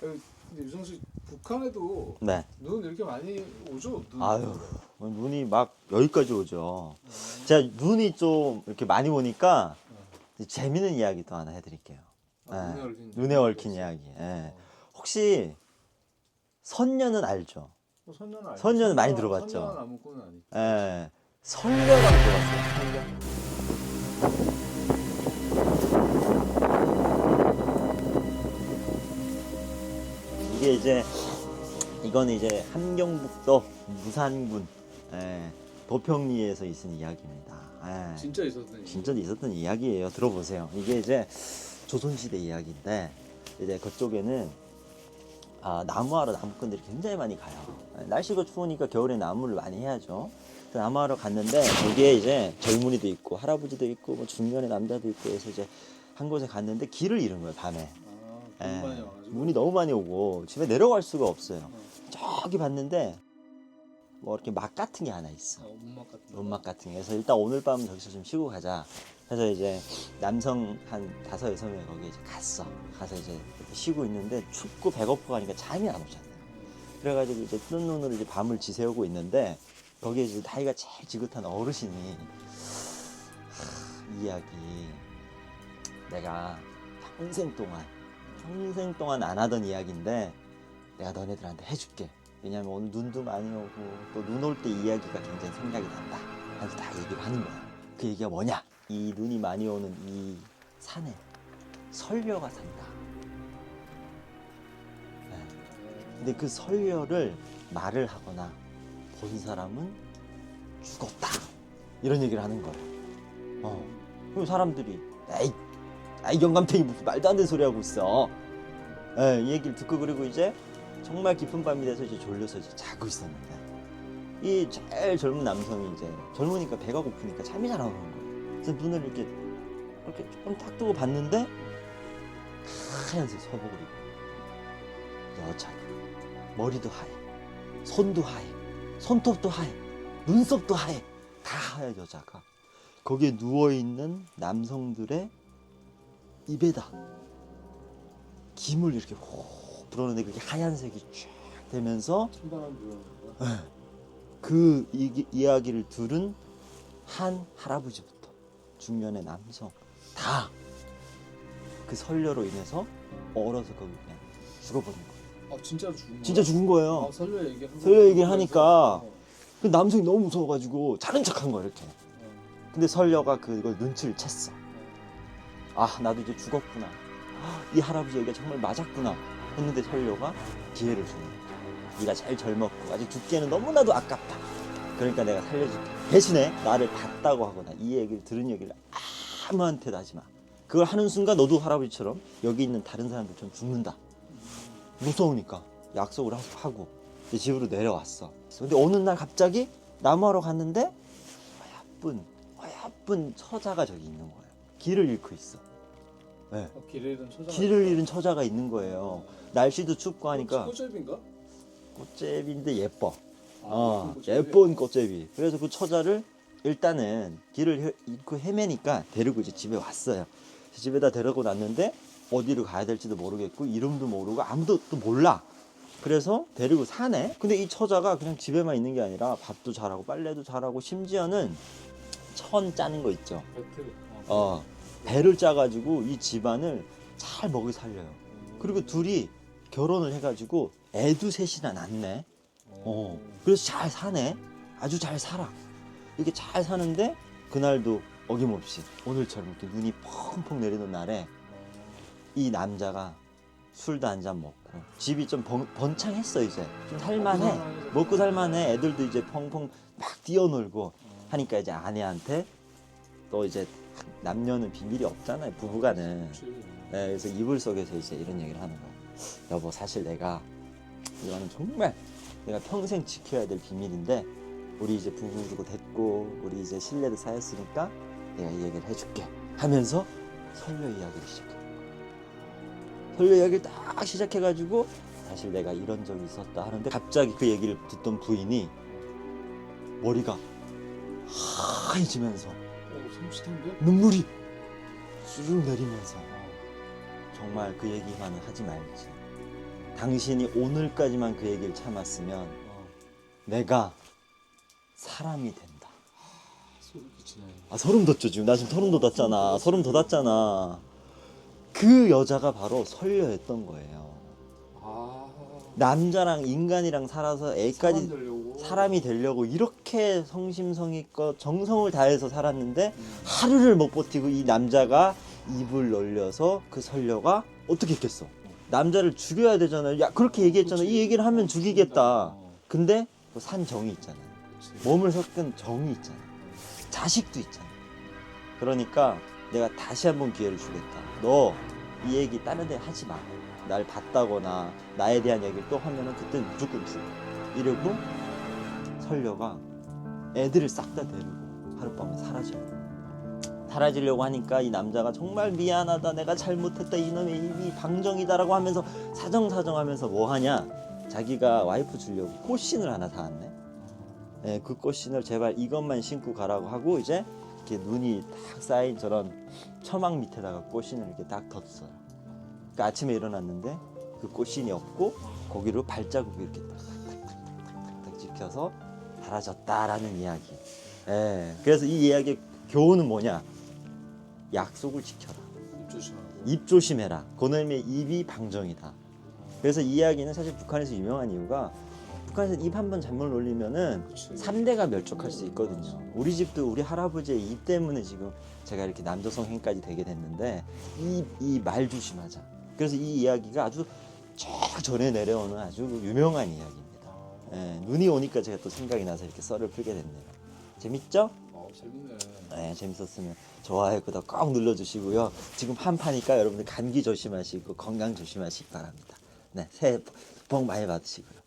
근데 유성 씨 북한에도 네. 눈 이렇게 많이 오죠? 눈. 아유, 눈이 막 여기까지 오죠. 제가 눈이 좀 이렇게 많이 오니까 재밌는 이야기 또 하나 해드릴게요. 아, 예, 눈에 얽힌 눈에 얽힌 이야기. 예. 혹시 선녀는 알죠? 어, 선녀는 알죠? 선녀는 많이 들어봤죠? 선녀는 아무거나 아니. 예. 설녀라고 들어봤어요. 이거는 이제 함경북도 무산군 예, 도평리에서 있은 이야기입니다. 예. 진짜 있었던 진짜 있었던 이야기예요. 들어보세요. 이게 이제 조선시대 이야기인데 이제 그쪽에는 아, 나무하러 나무꾼들이 굉장히 많이 가요. 날씨가 추우니까 겨울에 나무를 많이 해야죠. 그래서 나무하러 갔는데 거기에 이제 젊은이도 있고 할아버지도 있고 뭐 중년의 남자도 있고 해서 이제 한 곳에 갔는데 길을 잃은 거예요 밤에. 아, 예, 와가지고. 눈이 너무 많이 오고 집에 내려갈 수가 없어요. 어, 저기 봤는데 뭐 이렇게 막 같은 게 하나 있어. 어, 문막 같은 거. 음악 같은 게. 그래서 일단 오늘 밤은 저기서 좀 쉬고 가자. 해서 이제 남성 한 다섯 여섯 명이 거기 이제 갔어. 가서 이제 쉬고 있는데 춥고 배고프고 하니까 잠이 안 오잖아요 그래가지고 이제 뜬 눈으로 이제 밤을 지새우고 있는데 거기에 이제 나이가 제일 지긋한 어르신이 하, 이 이야기. 내가 평생 동안 평생 동안 안 하던 이야기인데 내가 너네들한테 해줄게 왜냐면 오늘 눈도 많이 오고 또 눈 올 때 이야기가 굉장히 생각이 난다. 그래서 다 얘기를 하는 거야. 그 얘기가 뭐냐? 이 눈이 많이 오는 이 산에 설녀가 산다. 네. 근데 그 설녀를 말을 하거나 본 사람은 죽었다. 이런 얘기를 하는 거야. 어. 그럼 사람들이 에이, 아이 영감탱이 무슨 말도 안 되는 소리 하고 있어. 예, 이 얘기를 듣고 그리고 이제 정말 깊은 밤이 돼서 이제 졸려서 이제 자고 있었는데 이 제일 젊은 남성이 이제 젊으니까 배가 고프니까 잠이 잘 안 오는 거예요. 그래서 눈을 이렇게 이렇게 조금 탁 뜨고 봤는데 하얀색 서복을 입고 여자가 머리도 하얘, 손도 하얘, 손톱도 하얘, 눈썹도 하얘, 다 하얀 여자가 거기에 누워 있는 남성들의 입에다 김을 이렇게 호 불어넣는데 그게 하얀색이 쫙 되면서 거. 그 이, 이야기를 들은 한 할아버지부터 중년의 남성 다 그 설녀로 인해서 얼어서 거기 그냥 죽어버린 거예요. 아 진짜로 죽은 거야? 진짜 죽은 거예요. 아, 설녀 얘기 설녀 얘기를 하니까 어, 그 남성이 너무 무서워가지고 자는 척한 거야 이렇게. 어, 근데 설녀가 그걸 눈치를 챘어. 아 나도 이제 죽었구나. 아, 이 할아버지 얘기가 정말 맞았구나 했는데 설녀가 기회를 주는 거야. 네가 제일 젊었고 아직 죽기에는 너무나도 아깝다. 그러니까 내가 살려줄게. 대신에 나를 봤다고 하거나 이 얘기를 들은 얘기를 아무한테도 하지 마. 그걸 하는 순간 너도 할아버지처럼 여기 있는 다른 사람들처럼 죽는다. 무서우니까 약속을 하- 하고 이제 집으로 내려왔어. 근데 어느 날 갑자기 나무하러 갔는데 어야쁜 어야쁜 처자가 저기 있는 거예요. 길을 잃고 있어. 네. 어, 길을 잃은 처자. 길을 잃은 처자가 있는 거예요. 날씨도 춥고 하니까 꽃잡인가? 꽃제비인데 예뻐. 아, 어, 꽃잡이? 예쁜 꽃제비. 그래서 그 처자를 일단은 길을 헤- 잃고 헤매니까 데리고 이제 집에 왔어요. 집에다 데리고 났는데 어디로 가야 될지도 모르겠고 이름도 모르고 아무도 또 몰라. 그래서 데리고 사네. 근데 이 처자가 그냥 집에만 있는 게 아니라 밥도 잘하고 빨래도 잘하고 심지어는 천 짜는 거 있죠. 어, 배를 짜가지고 이 집안을 잘 먹여 살려요. 그리고 둘이 결혼을 해가지고 애도 셋이나 낳네. 어, 그래서 잘 사네. 아주 잘 살아. 이렇게 잘 사는데 그날도 어김없이 오늘처럼 이렇게 눈이 펑펑 내리는 날에 이 남자가 술도 한 잔 먹고 집이 좀 번, 번창했어 이제 좀 살만해 먹고 살만해 애들도 이제 펑펑 막 뛰어놀고 하니까 이제 아내한테 또 이제 남녀는 비밀이 없잖아요 부부간은 네, 그래서 이불 속에서 이제 이런 얘기를 하는 거야. 여보, 사실 내가 이거는 정말 내가 평생 지켜야 될 비밀인데 우리 이제 부부도 됐고 우리 이제 신뢰도 쌓였으니까 내가 이 얘기를 해줄게 하면서 설녀 이야기를 시작해. 설녀 이야기를 딱 시작해가지고 사실 내가 이런 적이 있었다 하는데 갑자기 그 얘기를 듣던 부인이 머리가 하얘지면서 어, 섬찟한데? 눈물이 쭈르륵 내리면서 정말 그 얘기만은 하지 말지. 당신이 오늘까지만 그 얘기를 참았으면 어. 내가 사람이 된다. 소름 끼치네. 아 소름 돋죠 지금 나 지금 소름 돋았잖아 소름 돋았잖아 그 여자가 바로 설녀였던 거예요 아. 남자랑 인간이랑 살아서 애까지 되려고. 사람이 되려고 이렇게 성심성의껏 정성을 다해서 살았는데 음. 하루를 못 버티고 이 남자가 입을 놀려서 그 설녀가 어떻게 했겠어 남자를 죽여야 되잖아요 야 그렇게 얘기했잖아 이 얘기를 하면 죽이겠다 어, 근데 또 산 정이 있잖아요 그치. 몸을 섞은 정이 있잖아 자식도 있잖아. 그러니까 내가 다시 한번 기회를 주겠다. 너 이 얘기 다른 데 하지 마. 날 봤다거나 나에 대한 얘기를 또 하면은 그땐 무조건 죽어. 이러고 설녀가 애들을 싹 다 데리고 하룻밤에 사라져요. 사라지려고 하니까 이 남자가 정말 미안하다 내가 잘못했다 이놈의 입이 방정이다라고 하면서 사정사정하면서 뭐 하냐 자기가 와이프 주려고 꽃신을 하나 사왔네 예, 그 꽃신을 제발 이것만 신고 가라고 하고 이제 이렇게 눈이 딱 쌓인 저런 처막 밑에다가 꽃신을 이렇게 딱 뒀어요. 그러니까 아침에 일어났는데 그 꽃신이 없고 거기로 발자국이 이렇게 딱딱딱딱딱 찍혀서 사라졌다라는 이야기. 예, 그래서 이 이야기의 교훈은 뭐냐? 약속을 지켜라. 입 조심해라. 그놈의 입이 방정이다. 그래서 이 이야기는 사실 북한에서 유명한 이유가 북한에서 입 한 번 잘못 놀리면은. 3대가 멸족할 수 있거든요. 우리 집도 우리 할아버지의 입 때문에 지금 제가 이렇게 남조성 행까지 되게 됐는데 이 이 말 조심하자. 그래서 이 이야기가 아주 저 전에 내려오는 아주 유명한 이야기입니다. 예, 눈이 오니까 제가 또 생각이 나서 이렇게 썰을 풀게 됐네요. 재밌죠? 어, 재밌네. 네, 재밌었으면 좋아요, 구독 꼭 눌러주시고요. 지금 한파니까 여러분들 감기 조심하시고 건강 조심하시기 바랍니다. 네, 새해 복 많이 받으시고요.